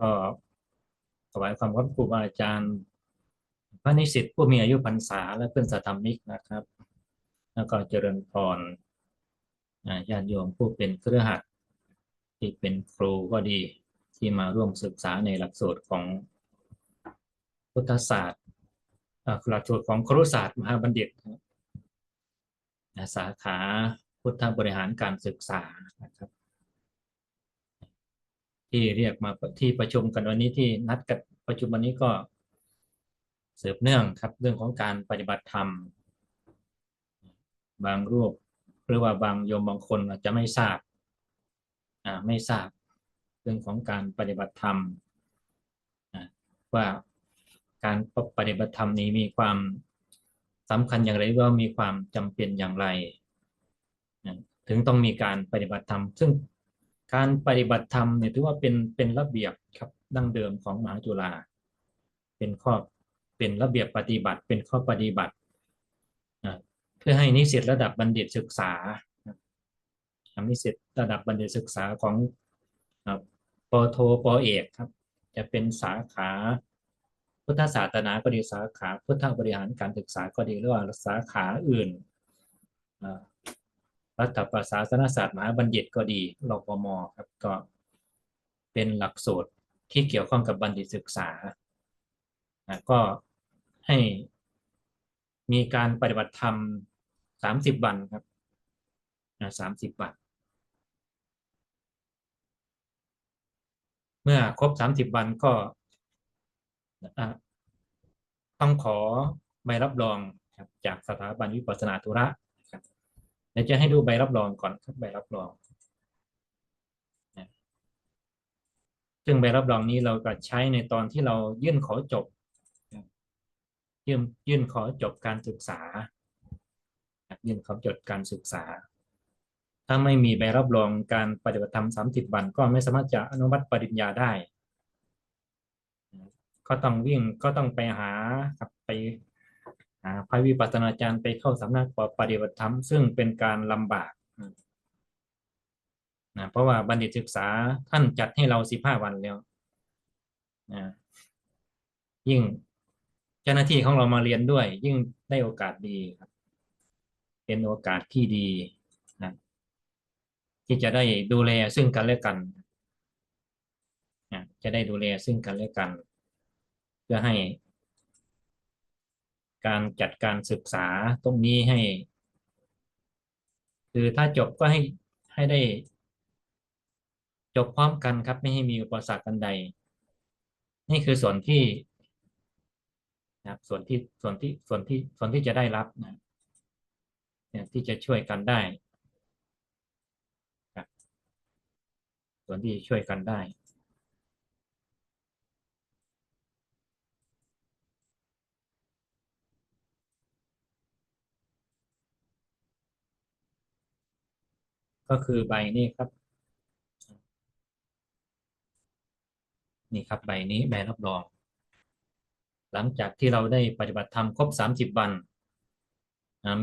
ก็ถวายความเคารพครูบาอาจารย์ พระนิสิตผู้มีอายุพรรษาและเพื่อนสัตธรรมิกนะครับ แล้วก็เจริญพรญาติโยมผู้เป็นเครือขัดที่เป็นครูก็ดีที่มาร่วมศึกษาในหลักสูตรของพุทธศาสตร์หลักสูตรของครุศาสตร์มหาบัณฑิตสาขาพุทธบริหารการศึกษานะครับ ที่เรียกมาที่ประชุมกันวันนี้ที่นัดกันประชุมวันนี้ก็สืบเนื่องครับเรื่องของการปฏิบัติธรรม บางรูปหรือว่าบางโยมบางคนอาจจะไม่ทราบอ่าไม่ทราบเรื่องของการปฏิบัติธรรมว่าการปฏิบัติธรรมนี้มีความสำคัญอย่างไรว่ามีความจำเป็นอย่างไร ถึงต้องมีการปฏิบัติธรรม ซึ่ง การปฏิบัติธรรมเนี่ยถือว่าเป็นเป็นระเบียบครับดั้งเดิมของมหาจุฬาเป็นข้อเป็นระเบียบปฏิบัติ เป็นข้อปฏิบัตินะเพื่อให้นิสิตระดับบัณฑิตศึกษาทำนิสิตระดับบัณฑิตศึกษาของปโทปอเอกครับ จะเป็นสาขาพุทธศาสนาก็ดีสาขาพุทธบริหารการศึกษาก็ดีหรือว่าสาขาอื่น รัฐประศาสนศาสตร์มหาบัณฑิตก็ดีรปมครับก็เป็นหลักสูตรที่เกี่ยวข้องกับบัณฑิตศึกษาก็ให้มีการปฏิบัติธรรมสามสิบวันครับสามสิบวัน เมื่อครบสามสิบวันก็ต้องขอใบรับรองจากสถาบันวิปัสสนาธุระ ดี๋ยวจะให้ดูใบรับรองก่อนครับใบรับรองซึ่งใบรับรองนี้เราก็ใช้ในตอนที่เรายื่นขอจบ ยื่นยื่นขอจบการศึกษา ยื่นขอจบการศึกษา ถ้าไม่มีใบรับรองการปฏิบัติธรรมสามสิบวัน ก็ไม่สามารถจะอนุมัติปริญญาได้ ก็ต้องวิ่งก็ต้องไปหาไปาพระวิปัสสนาจารย์ไปเข้าสำนักปฏิบัติธรรมซึ่งเป็นการลำบากนะเพราะว่าบัณฑิตศึกษาท่านจัดให้เราสิบห้าวันแล้วนะยิ่งเจ้าหน้าที่ของเรามาเรียนด้วย ยิ่งได้โอกาสดีครับ เป็นโอกาสที่ดีนะที่จะได้ดูแลซึ่งกันและกันนะจะได้ดูแลซึ่งกันและกัน เพื่อให้ การจัดการศึกษาตรงนี้ให้ คือถ้าจบก็ให้ให้ได้ จบพร้อมกันครับ ไม่ให้มีอุปสรรคกันใด นี่คือส่วนที่นะครับส่วนที่ส่วนที่ส่วนที่ส่วนที่จะได้รับนะที่จะช่วยกันได้ส่วนที่ช่วยกันได้ ก็คือใบนี้ครับ นี่ครับใบนี้ใบรับรอง หลังจากที่เราได้ปฏิบัติธรรมครบสามสิบวัน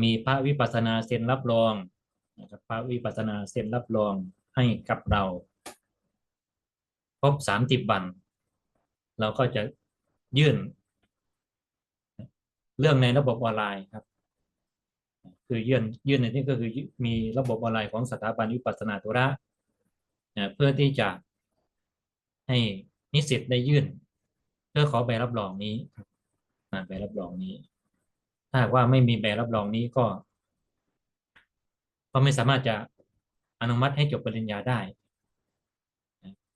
มีพระวิปัสสนาเซ็นรับรองนะครับพระวิปัสสนาเซ็นรับรองให้กับเรา ครบสามสิบวัน เราก็จะยื่น เรื่องในระบบออนไลน์ครับ คือยื่นยื่นในที่ก็คือมีระบบออนไลน์ของสถาบันวิปัสสนาธุระนะเพื่อที่จะให้นิสิตได้ยื่น เพื่อขอใบรับรองนี้ครับใบรับรองนี้ ถ้าหากว่าไม่มีใบรับรองนี้ก็ ก็ไม่สามารถจะอนุมัติให้จบปริญญาได้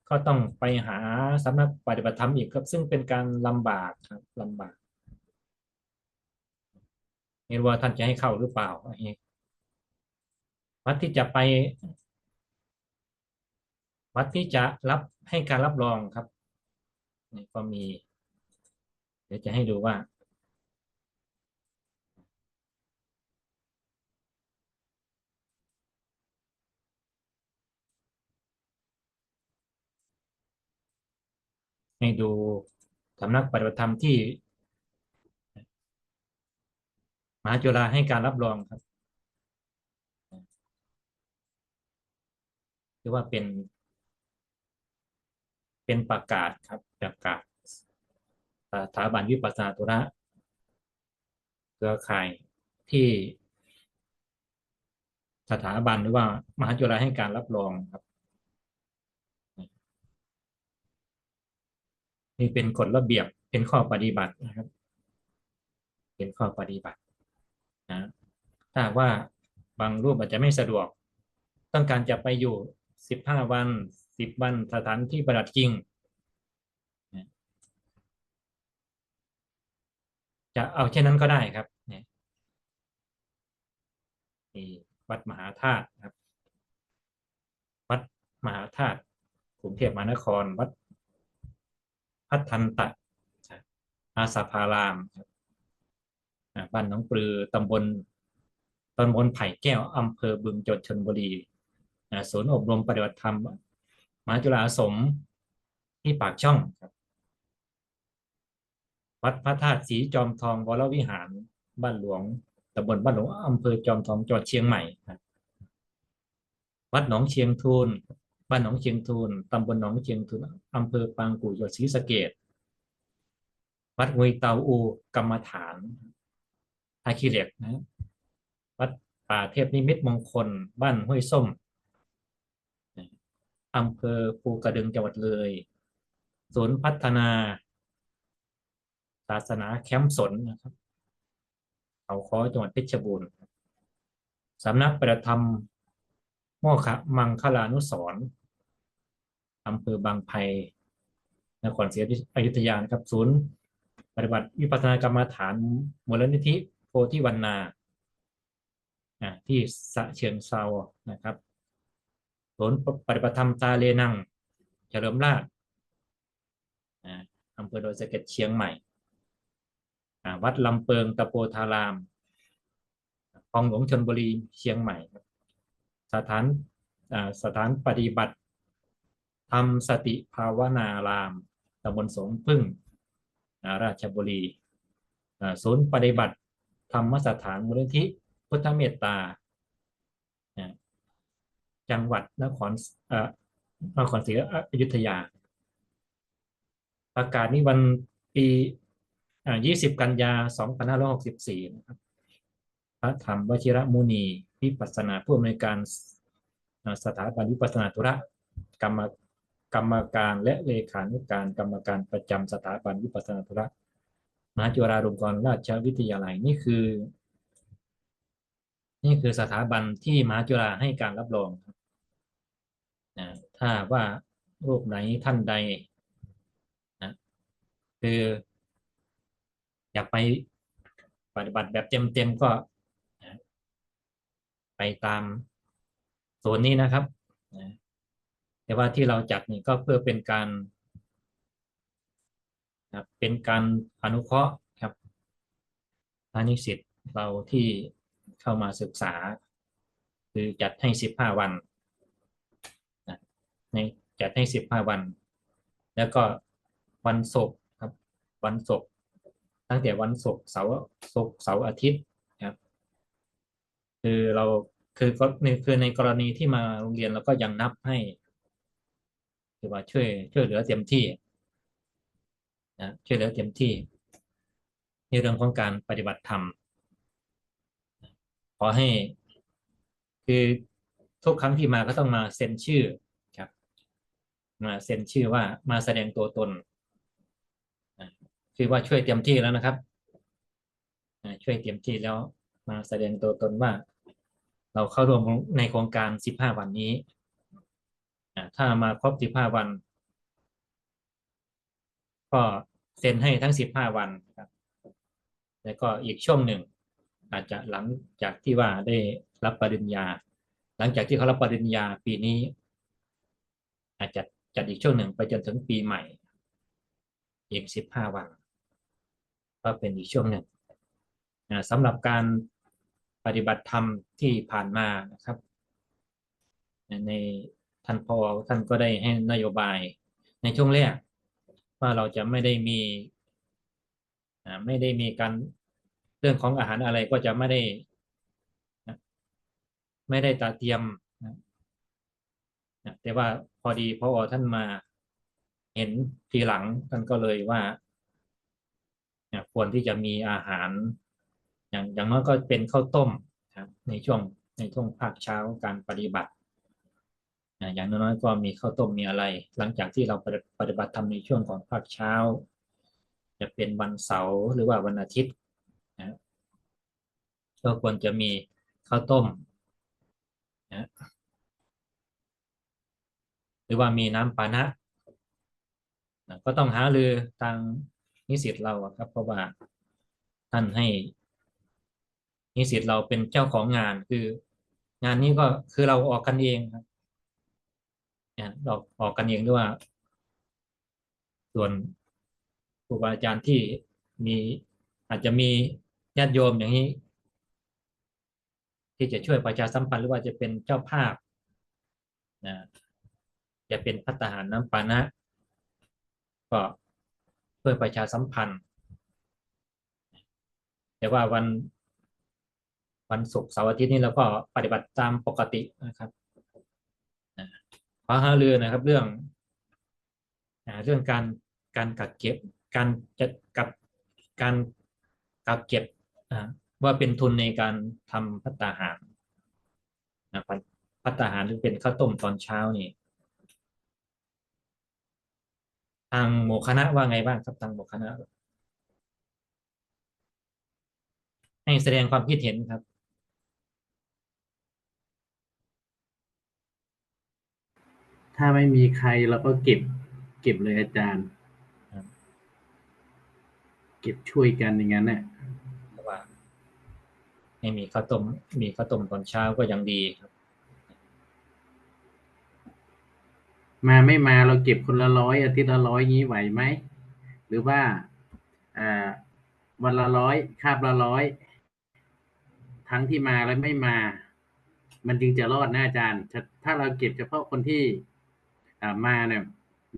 ก็ต้องไปหาสำนักปฏิบัติธรรมอีกครับ ซึ่งเป็นการลำบากครับลำบาก ไม่รู้ว่าท่านจะให้เข้าหรือเปล่าอันนี้วัดที่จะไปวัดที่จะรับให้การรับรองครับนี่ก็มี เดี๋ยวจะให้ดูว่า ให้ดูสำนักปฏิบัติธรรมที่ ม หาจุฬาให้การรับรองครับถือว่าเป็น เป็นประกาศครับประกาศสถาบันวิปัสสนาธุระเครือข่ายที่ สถาบันหรือว่ามหาจุฬาให้การรับรองครับ นี่เป็นกฎระเบียบเป็นข้อปฏิบัตินะครับ เป็นข้อปฏิบัติ นะถ้าว่าบางรูปอาจจะไม่สะดวก ต้องการจะไปอยู่สิบห้าวันสิบวันสถานที่ประดับจริง จะเอาเช่นนั้นก็ได้ครับนี่วัดมหาธาตุครับ วัดมหาธาตุกรุงเทพมหานครวัดพัฒนตะอาสาพารามครับ บ้านหนองปลือตำบลตำบลไผ่แก้วอำเภอบึงจังหวัดชลบุรีศูนย์อบรมปฏิบัติธรรมมหาจุฬาสมที่ปากช่องครับวัดพระธาตุสีจอมทองวรวิหารบ้านหลวงตำบลบ้านหลวงอำเภอจอมทองจังหวัดเชียงใหม่ครับวัดหนองเชียงทูลบ้านหนองเชียงทูลตำบลหนองเชียงทูลอำเภอปางกู่จังหวัดศรีสะเกษวัดงวยเตาอูกรรมฐาน ท่าขี้เล็กนะวัดป่าเทพนิมิตมงคล บ้านห้วยส้มอำเภอภูกระดึงจังหวัดเลย ศูนย์พัฒนา ศาสนาแคมป์สนนะครับเขาค้อจังหวัดเพชรบูรณ์สำนักประธรรมโมคะมังคลานุสรอำเภอบางไพรนครศรีอยุธยานะครับ ศูนย์ ปฏิบัติวิปัสสนากรรมฐานมูลนิธิ โพธิวันนาที่สะเชียงเซานะครับศูนย์ปฏิบัติธรรมตาเลนังเฉลิมราชอ่าอำเภอโดยสะเก็ดเชียงใหม่ วัดลำเปิงตะโปธารามคลองหลวงชนบุรีเชียงใหม่ สถานสถานปฏิบัติธรรมสติภาวนารามตำบลสงพึ่ง ราชบุรี ศูนย์ปฏิบัติ ธรรมสถานมูลนิธิพุทธเมตตาจังหวัดนครอ่อนครศรีอยุธยา ประกาศนี้วันปี20 กันยา 2564 นะครับ พระธรรมวชิระมุนีวิปัสนาผู้อำนวยการสถาบันวิปัสนาธุระกรรมกรรมการและเลขานุการกรรมการประจำสถาบันวิปัสสนาธุระ มหาจุฬาลงกรณราชวิทยาลัยนี่คือ นี่คือสถาบันที่มหาจุฬาให้การรับรองนะถ้าว่ารูปไหนท่านใดนะคืออยากไปปฏิบัติแบบเต็มๆก็นะไปตามโซนนี้นะครับนะแต่ว่าที่เราจัดนี่ก็เพื่อเป็นการ นะเป็นการอนุเคราะห์ครับพานิสิตเราที่เข้ามาศึกษา คือจัดให้สิบห้าวันนะในจัดให้สิบห้าวัน แล้วก็วันศุกร์ครับ วันศุกร์ตั้งแต่วันศุกร์เสาร์ศุกร์เสาร์อาทิตย์ครับ คือเราคือก็คือในกรณีที่มาโรงเรียนเราก็ยังนับให้ คือว่าช่วยช่วยเหลือเต็มที่ นะช่วยเหลือเต็มที่ ในเรื่องของการปฏิบัติธรรมขอให้ คือทุกครั้งที่มาก็ต้องมาเซ็นชื่อครับ มาเซ็นชื่อว่ามาแสดงตัวตนคือว่าช่วยเต็มที่แล้วนะครับช่วยเต็มที่แล้วมาแสดงตัวตนว่า เราเข้าร่วมในโครงการสิบห้าวันนี้ถ้ามาครบสิบห้าวัน ก็เซ็นให้ทั้งสิบห้าวันครับแล้วก็อีกช่วงหนึ่ง อาจจะหลังจากที่ว่าได้รับปริญญา หลังจากที่เขารับปริญญาปีนี้ อาจจะจัดอีกช่วงหนึ่งไปจนถึงปีใหม่ อีกสิบห้าวัน ก็เป็นอีกช่วงหนึ่งสำหรับการปฏิบัติธรรมที่ผ่านมานะครับ ในท่านพอท่านก็ได้ให้นโยบายในช่วงแรก ว่าเราจะไม่ได้มีไม่ได้มีการเรื่องของอาหารอะไรก็จะไม่ได้ ไม่ได้ตาเตรียมแต่ว่าพอดีพอท่านมาเห็นทีหลังท่านก็เลยว่าควรที่จะมีอาหาร อย่างอย่างน้อยก็เป็นข้าวต้มครับในช่วงในช่วงภาคเช้าการปฏิบัติ อ่าอย่างน้อยๆก็มีข้าวต้มมีอะไร หลังจากที่เราปฏิบัติทำในช่วงของภาคเช้า จะเป็นวันเสาร์หรือว่าวันอาทิตย์นะก็ควรจะมีข้าวต้มนะหรือว่ามีน้ำปานะนะก็ต้องหารือทางนิสิตเราครับ เพราะว่าท่านให้ นิสิตเราเป็นเจ้าของงานคืองานนี้ก็คือเราออกกันเองครับ เนี่ยเราออกกันเองด้วยว่า ส่วนครูบาอาจารย์ที่มีอาจจะมีญาติโยมอย่างนี้ ที่จะช่วยประชาสัมพันธ์หรือว่าจะเป็นเจ้าภาพนะจะเป็นพัฒหารน้ำปานะ ก็ช่วยประชาสัมพันธ์ แต่ว่าวันวันศุกร์เสาร์อาทิตย์นี้เราก็ปฏิบัติตามปกตินะครับ ขอหาเรือนะครับ เรื่องเรื่องการการกักเก็บการจัดกับการกักเก็บว่าเป็นทุนในการทำพัตตาหารนะพัตตตาหารหรือเป็นข้าวต้มตอนเช้านี่ทางหมู่คณะว่าไงบ้างครับทางหมู่คณะให้แสดงความคิดเห็นครับ ถ้าไม่มีใครเราก็เก็บ เก็บเลยอาจารย์ครับเก็บช่วยกันอย่างนั้นน่ะเพราะว่าให้มีข้าวต้มมีข้าวต้มตอนเช้าก็ยังดีครับ มาไม่มาเราเก็บคนละร้อยอาทิตย์ละร้อยงี้ไหวไหมหรือว่าอ่าวันละร้อยคาบละร้อยทั้งที่มาและไม่มา มันจึงจะรอดนะอาจารย์ ถ้าถ้าเราเก็บเฉพาะคนที่อ่า มาเนี่ย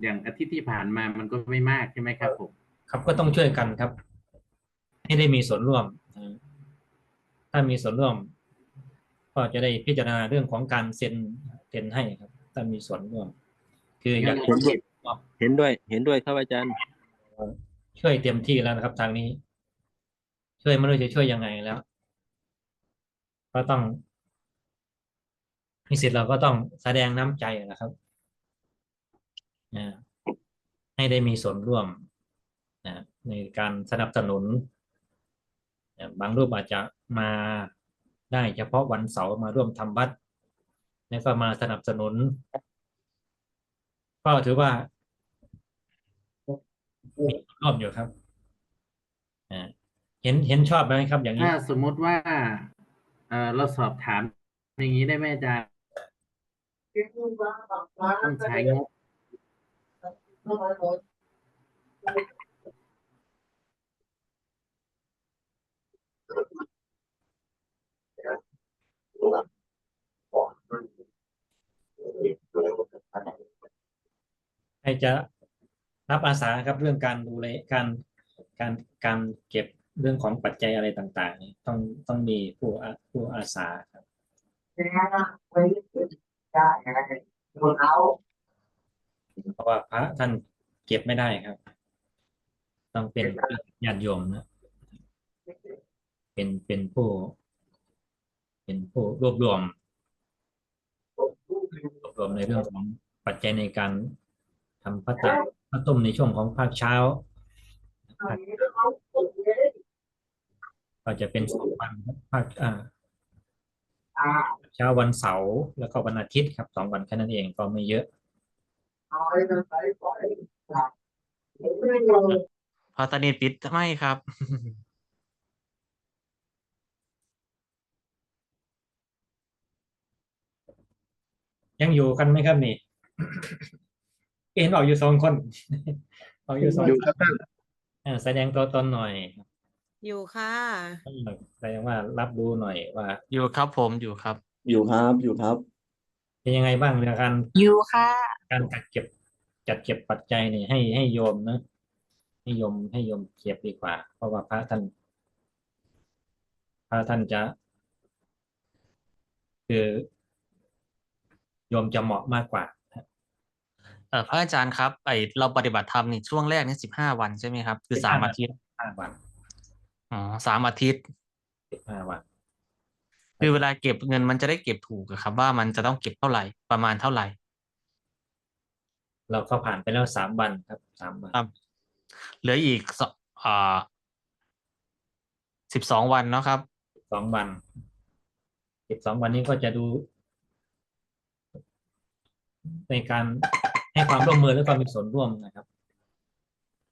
อย่างอาทิตย์ที่ผ่านมามันก็ไม่มากใช่ไหมครับผมครับก็ต้องช่วยกันครับ ให้ได้มีส่วนร่วมนะถ้ามีส่วนร่วม ก็จะได้พิจารณาเรื่องของการเซ็นเซ็นให้ครับ ถ้ามีส่วนร่วม คืออยากงั้นผมเก็บเห็นด้วย เห็นด้วยครับอาจารย์ ช่วยเต็มที่แล้วนะครับ ทางนี้ ช่วยไม่รู้จะช่วยยังไงแล้ว ก็ต้องนิสิตเราก็ต้องแสดงน้ำใจนะครับ นะให้ได้มีส่วนร่วมนะในการสนับสนุนนะบางรูปอาจจะมาได้เฉพาะวันเสาร์มาร่วมทำวัดแล้วก็มาสนับสนุน ก็ถือว่ามีร่วมอยู่ครับเห็นเห็นชอบไหมครับ อย่างนี้ถ้าสมมติว่าเออเราสอบถามอย่างนี้ได้ไหมอาจารย์ต้องใช้งบ ใครจะรับอาสาครับเรื่องการดูแลการการการเก็บเรื่องของปัจจัยอะไรต่างๆนี่ต้องต้องมีผู้อาผู้อาสาครับเพราะว่าพระท่านเก็บไม่ได้ครับ ต้องเป็นญาติโยมนะ เป็นเป็นผู้ เป็นผู้รวบรวมรวบรวมในเรื่องของปัจจัยในการทำพัตตาข้าวต้มในช่วงของภาคเช้า ก็จะเป็นสองวันครับภาคอ่าเช้าวันเสาร์แล้วก็วันอาทิตย์ครับสองวันแค่นั้นเองก็ไม่เยอะ พอตอนนี้ปิดไม่ครับ ยังอยู่กันไหมครับนี่เห็นออกอยู่สองคนออกอยู่สองอยู่คนครับท่านอ่าแสดงตัวตนหน่อยอยู่ค่ะเออแสดงว่ารับรู้หน่อยว่า อยู่ครับผมอยู่ครับ อยู่ครับอยู่ครับ เป็นยังไงบ้างในการอยู่ค่ะ การจัดเก็บจัดเก็บปัจจัยนี่ให้ให้โยมนะให้โยมให้โยมเก็บดีกว่า เพราะว่าพระท่าน พระท่านจะ คือโยมจะเหมาะมากกว่าเออพระอาจารย์ครับไอเราปฏิบัติธรรมนี่ช่วงแรกนี่สิบห้าวันใช่ไหมครับ คือสาม15อาทิตย์ห้าวันอ๋อสามอาทิตย์สิบห้าวัน คือเวลาเก็บเงินมันจะได้เก็บถูกอะครับ ว่ามันจะต้องเก็บเท่าไหร่ประมาณเท่าไหร่ เราก็ผ่านไปแล้วสามวันครับสามวันครับเหลืออีกสอ่าสิบสองวันเนาะครับสองวันสิบสองวันนี้ก็จะดู ในการให้ความร่วมมือแล้วก็มีส่วนร่วมนะครับ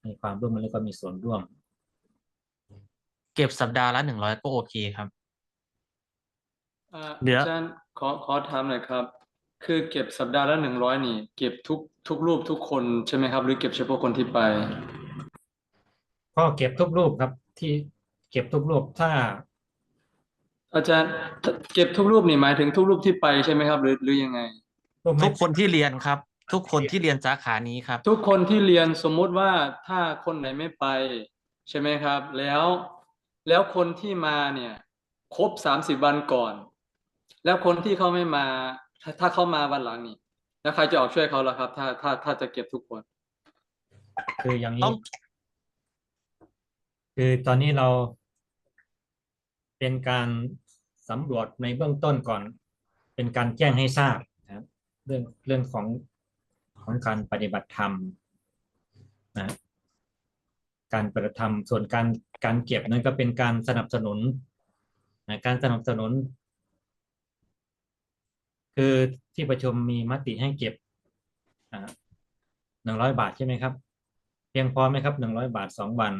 ให้ความร่วมมือแล้วก็มีส่วนร่วม เก็บสัปดาห์ละหนึ่งร้อยก็โอเคครับ อ่าเดี๋ยว อาจารย์ขอขอถามหน่อยครับ คือเก็บสัปดาห์ละหนึ่งร้อยนี่ เก็บทุกทุกรูปทุกคนใช่ไหมครับ หรือเก็บเฉพาะคนที่ไป ก็เก็บทุกรูปครับ ที่เก็บทุกรูปถ้าอาจารย์เก็บทุกรูปนี่หมายถึงทุกรูปที่ไปใช่ไหมครับ หรือหรือยังไง รูปไม่ ทุกคนที่เรียนครับ ทุกคนที่เรียนสาขานี้ครับ ทุกคนที่เรียนสมมุติว่าถ้าคนไหนไม่ไป ใช่ไหมครับ แล้ว แล้วคนที่มาเนี่ย ครบสามสิบวันก่อน แล้วคนที่เขาไม่มาถ้าถ้าเขามาวันหลังนี่แล้วใครจะออกช่วยเขาล่ะครับ ถ้าถ้าถ้าจะเก็บทุกคน คืออย่างต้นี้องคือตอนนี้เราเป็นการสำรวจในเบื้องต้นก่อน เป็นการแจ้งให้ทราบนะครับเรื่องเรื่องของของการปฏิบัติธรรมนะการปฏิบัติธรรมส่วนการการเก็บนั้นก็เป็นการสนับสนุนนะการสนับสนุน คือที่ประชุมมีมติให้เก็บหนึ่งร้อยบาทใช่ไหมครับ เพียงพอไหมครับหนึ่งร้อยบาทสองวัน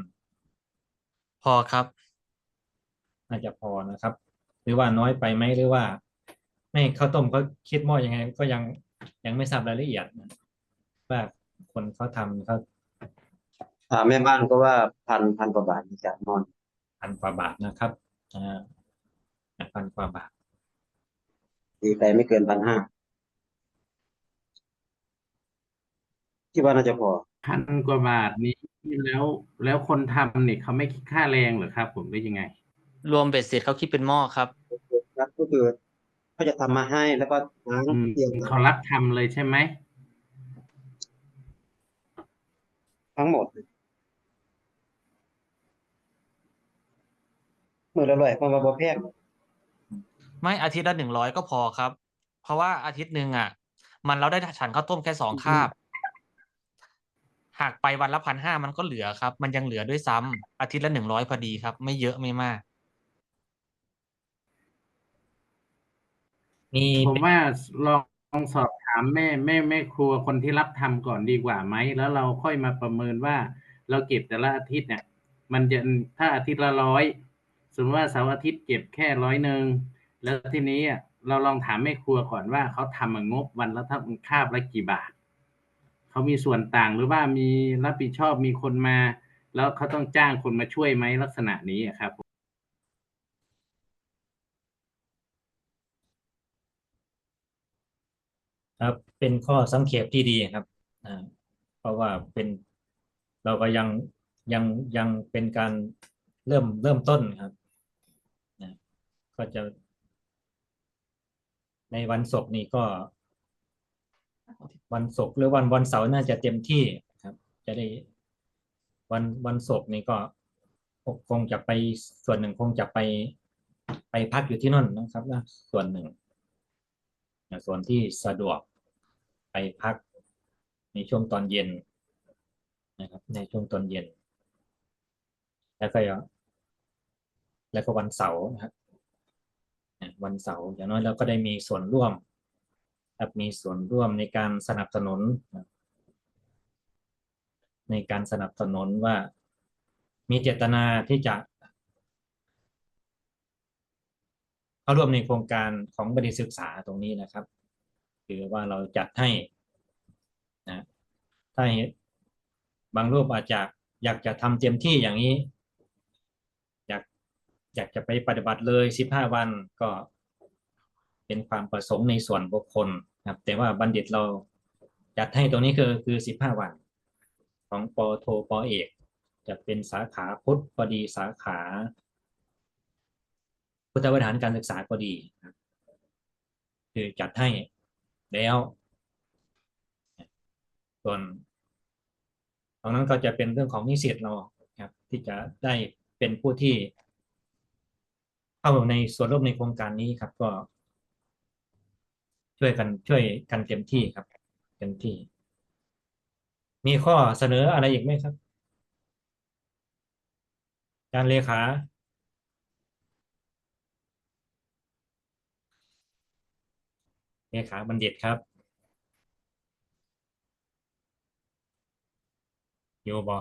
พอครับ น่าจะพอนะครับ หรือว่าน้อยไปไหมหรือว่า ไม่ข้าวต้มเขาคิดหม้อยังไง ก็ยังยังไม่ทราบรายละเอียดนะว่าคนเขาทำเขาถามแม่บ้านก็ว่าพันพันกว่าบาทจากนอนพันกว่าบาทนะครับอ่าพันกว่าบาท ตีไปไม่เกินพันห้าที่ว่าน่าจะพอพันกว่าบาทนี้แล้วแล้วคนทำเนี่ยเขาไม่คิดค่าแรงเหรอครับ ผมหรือยังไง รวมเบ็ดเสร็จเขาคิดเป็นหม้อครับ ครับก็คือเขาจะทำมาให้แล้วก็ล้างอืมเตรียมเขารับทำเลยใช่ไหมทั้งหมดมือละร้อยความว่าบ่แพง ไม่อาทิตย์ละหนึ่งร้อยก็พอครับ เพราะว่าอาทิตย์หนึ่งอะ มันเราได้ฉันข้าวต้มแค่สองคาบหากไปวันละพันห้ามันก็เหลือครับ มันยังเหลือด้วยซ้ำอาทิตย์ละหนึ่งร้อยพอดีครับ ไม่เยอะไม่มาก มีผมว่าลองลองสอบถามแม่แม่แม่ครัวคนที่รับทำก่อนดีกว่าไหม แล้วเราค่อยมาประเมินว่า เราเก็บแต่ละอาทิตย์เนี่ย มันจะถ้าอาทิตย์ละร้อยสมมติว่าเสาร์อาทิตย์เก็บแค่ร้อยหนึ่ง แล้วทีนี้อะเราลองถามแม่ครัวก่อนว่าเขาทำมางบวันละเท่าคาบละกี่บาทเขามีส่วนต่างหรือว่ามีรับผิดชอบมีคนมา แล้วเขาต้องจ้างคนมาช่วยไหมลักษณะนี้ครับครับเป็นข้อสังเกตที่ดีครับเพราะว่าเป็นเราก็ยังยังยังเป็นการเริ่มเริ่มต้นครับก็จะ ในวันศุกร์นี้ก็ วันศุกร์หรือวันวันเสาร์น่าจะเต็มที่ครับ จะได้วันวันศุกร์นี้ก็คงจะไปส่วนหนึ่งคงจะไปไปพักอยู่ที่นั่นนะครับนะส่วนหนึ่งนะส่วนที่สะดวกไปพักในช่วงตอนเย็นนะครับ ในช่วงตอนเย็น แล้วก็แล้วก็วันเสาร์นะครับนะ วันเสาร์อย่างน้อยเราก็ได้มีส่วนร่วมครับมีส่วนร่วมในการสนับสนุน ในการสนับสนุนว่ามีเจตนาที่จะเข้าร่วมในโครงการของบดีศึกษาตรงนี้นะครับ คือว่าเราจัดให้นะถ้าเห็นบางรูปอาจจะอยากจะทำเต็มที่อย่างนี้ อยากจะไปปฏิบัติเลยสิบห้าวันก็เป็นความประสงค์ในส่วนบุคคลครับ แต่ว่าบัณฑิตเราจัดให้ตรงนี้คือคือสิบห้าวัน ของปอโทปอเอก จะเป็นสาขาพุทธก็ดีสาขา พุทธบริหารการศึกษาก็ดีครับคือจัดให้แล้วส่วนตรงนั้นก็จะเป็นเรื่องของนิสิตเราครับ ที่จะได้เป็นผู้ที่ เข้าในส่วนร่วมในโครงการนี้ครับ ก็ช่วยกันช่วยกันเต็มที่ครับ เต็มที่ มีข้อเสนออะไรอีกไหมครับอาจารย์เลขาเลขาบัณฑิตครับ อยู่บอ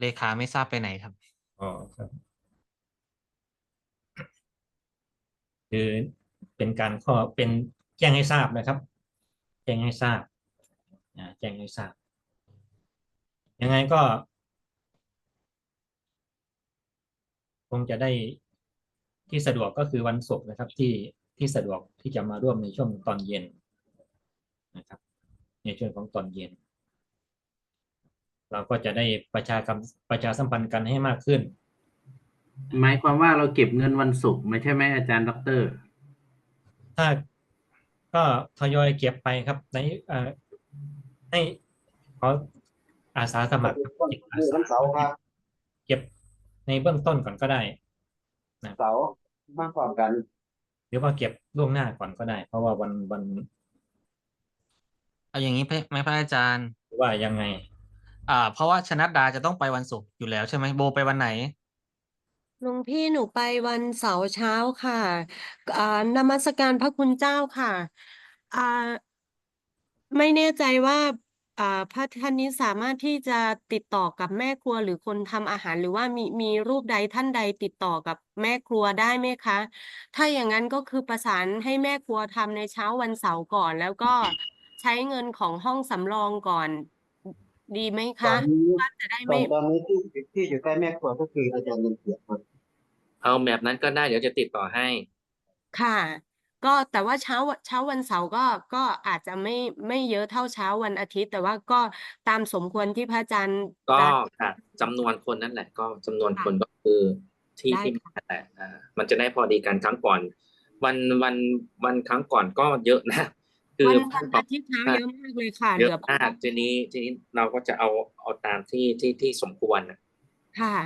เลขาไม่ทราบไปไหนครับ อ๋อครับคือเป็นการข้อเป็นแจ้งให้ทราบนะครับ แจ้งให้ทราบอ่าแจ้งให้ทราบ ยังไงก็ คงจะได้ที่สะดวกก็คือวันศุกร์นะครับที่ที่สะดวกที่จะมาร่วมในช่วงตอนเย็นนะครับ ในช่วงของตอนเย็น เราก็จะได้ประชาคำประชาสัมพันธ์กันให้มากขึ้น หมายความว่าเราเก็บเงินวันศุกร์ไม่ใช่ไหมอาจารย์ด็อกเตอร์ ถ้าก็ทยอยเก็บไปครับ ในเอ่อให้เขาอาสาสมัครจิตอาคือสาวันเสาร์ครับ เก็บในเบื้องต้นก่อนก็ได้เสาร์มากกว่ากัน หรือว่าเก็บล่วงหน้าก่อนก็ได้ เพราะว่าวันวันเอาอย่างนี้ไหมพระอาจารย์หรือว่ายังไง อ่า เพราะว่าชนัดดาจะต้องไปวันศุกร์อยู่แล้วใช่ไหมโบไปวันไหน หลวงพี่หนูไปวันเสาร์เช้าค่ะอ่านมัสการพระคุณเจ้าค่ะอ่าไม่แน่ใจว่าอ่าพระท่านนี้สามารถที่จะติดต่อกับแม่ครัวหรือคนทำอาหารหรือว่ามีมีรูปใดท่านใดติดต่อกับแม่ครัวได้ไหมคะ ถ้าอย่างนั้นก็คือประสานให้แม่ครัวทำในเช้าวันเสาร์ก่อน แล้วก็ใช้เงินของห้องสำรองก่อน ดีไหมตอคะนนี้ว่าจะได้ตอไม่นตอนนี้ที่ที่อยู่ใกล้แม่ครัวก็คืออาจารย์เงินเกียรติครับ เอาแบบนั้นก็ได้เดี๋ยวจะติดต่อให้ ค่ะ ก็แต่ว่าเช้าเช้าวันเสาร์ก็ก็อาจจะไม่ไม่เยอะเท่าเช้าวันอาทิตย์ แต่ว่าก็ตามสมควรที่พระอาจารย์ ก็จะค่ะจำนวนคนนั่นแหละ ก็จำนวนค่ะคนก็คือที่ได้ที่ค่ะนั่นแหละอ่ามันจะได้พอดีกันครั้งก่อน วันวันวันครั้งก่อนก็เยอะนะ คือวันขั้วันนตอนอาทิตย์เช้าเยอะมากเลยค่ะเยเหลือะอมากทีนี้ทีนี้เราก็จะเอาเอาตามที่ที่ที่สมควรน่ะค่ะ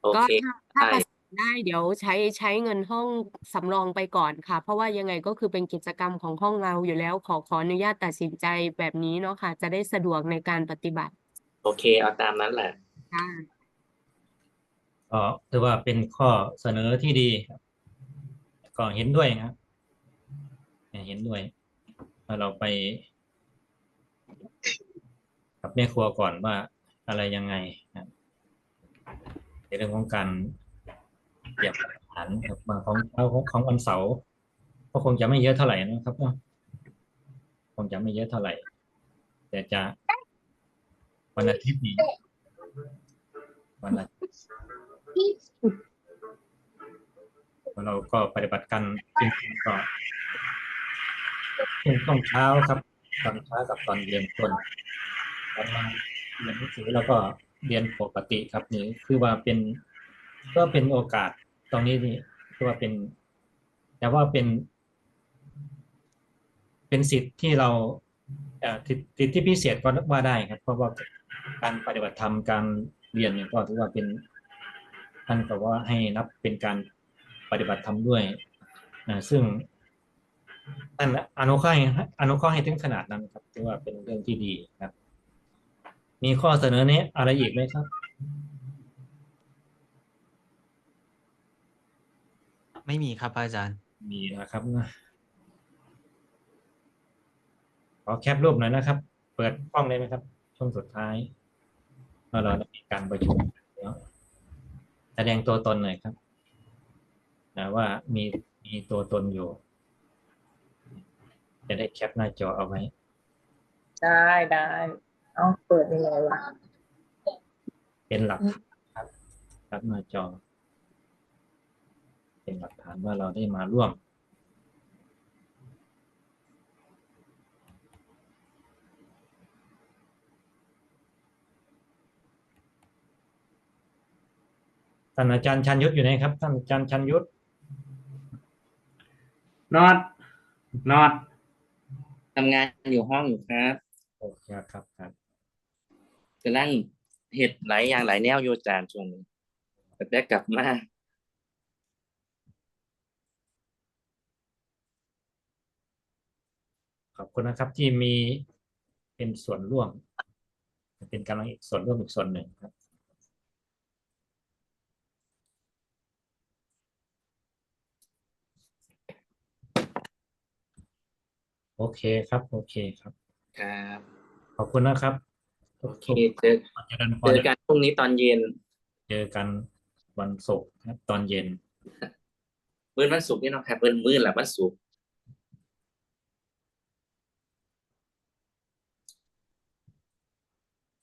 โอก็เคถ้าถ้าได้ประสานได้เดี๋ยวใช้ใช้เงินห้องสำรองไปก่อนค่ะ เพราะว่ายังไงก็คือเป็นกิจกรรมของห้องเราอยู่แล้วขอขออนุญาตตัดสินใจแบบนี้เนาะค่ะ จะได้สะดวกในการปฏิบัติ โอเค เอาตามนั้นแหละค่ะก็ถือว่าเป็นข้อเสนอที่ดีครับก็เห็นด้วยนะครับ เห็นด้วยถ้าเราไปกับแม่ครัวก่อนว่าอะไรยังไงในเรื่องของการเก็บอาหารบบางของของของวันเสาร์ก็คงจะไม่เยอะเท่าไหร่นะครับเนาะคงจะไม่เยอะเท่าไหร่ แต่จะวันอาทิตย์นี้วันอาทิตย์เราก็ปฏิบัติกันจริงๆก็ ช่วงต้องเช้าครับ ตอนเช้ากับตอนเย็นต้นตอนมาเรียนหนังสือแล้วก็เรียนปกติครับนี่คือว่าเป็น ก็เป็นโอกาสตรงนี้นี่คือว่าเป็น แต่ว่าเป็น เป็นสิทธิ์ที่เราเอ่อสิทธิ์สิทธิพิเศษก็ว่าได้ครับ เพราะว่าการปฏิบัติธรรมการเรียนเนี่ยก็ถือว่าเป็นท่านก็ว่าให้นับเป็นการปฏิบัติธรรมด้วยนะซึ่ง ท่านอนุเคราะห์ให้อนุเคราะห์ให้ถึงขนาดนั้นครับถือว่าเป็นเรื่องที่ดีครับ มีข้อเสนอนี้อะไรอีกไหมครับ ไม่มีครับพระอาจารย์ มีนะครับนะขอแคปรูปหน่อยนะครับ เปิดกล้องได้ไหมครับ ช่วงสุดท้ายเมื่อเราได้มีการประชุมเนาะแสดงตัวตนหน่อยครับนะว่ามีมีตัวตนอยู่ จะได้แคปหน้าจอเอาไว้ ได้ได้เอาเปิดยังไงวะเป็นหลักฐานครับครับหน้าจอ เป็นหลักฐานว่าเราได้มาร่วมท่านอาจารย์ชันยุทธอยู่ไหนครับท่านอาจารย์ชันยุทธนอตนอด ทำงานอยู่ห้องอยู่ครับโอเคครับครับกำลังเห็ดหลายอย่างหลายแนวโยอาจารย์ช่วงนี้แต่ได้กลับมาขอบคุณนะครับที่มีเป็นส่วนร่วม เป็นกำลังอีกส่วนร่วมอีกส่วนหนึ่งครับ โอเคครับ โอเคครับ ครับ ขอบคุณนะครับโอเคเจอเจริญพเจรอกันพรุ่งนี้ตอนเย็น เจอกันวันศุกร์ครับ ตอนเย็น มื้อวันศุกร์นี่เนาะครับเปิ้นมื้อละวันศุกร์